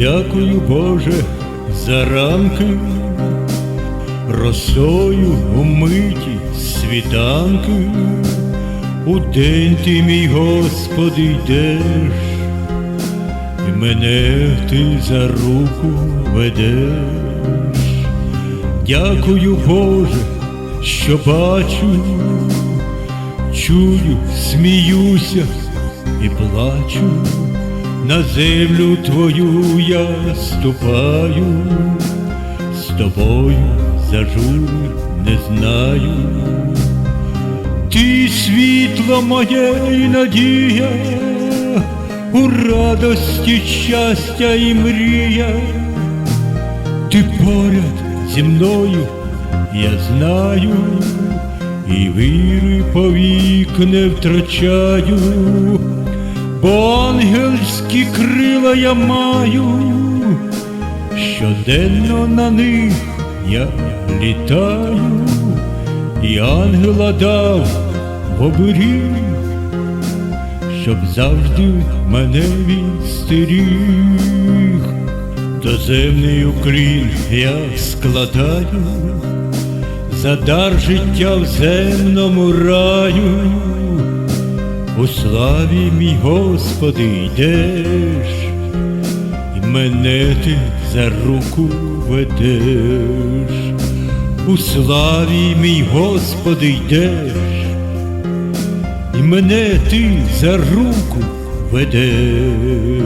Дякую, Боже, за ранки, росою умиті світанки, у день ти, мій Господи, йдеш, і мене ти за руку ведеш. Дякую, Боже, що бачу, чую, сміюся і плачу. На землю твою я ступаю, з тобою зажур не знаю. Ти світло моє і надія, у радості щастя і мрія. Ти поряд зі мною, я знаю, і віри повік не втрачаю, бо ангельські крила я маю, щоденно на них я літаю, і ангела дав в щоб завжди мене він стеріг. Доземний уклін я складаю, за дар життя в земному раю, у славі мій Господи йдеш, і мене ти за руку ведеш, у славі мій Господи йдеш, і мене ти за руку ведеш.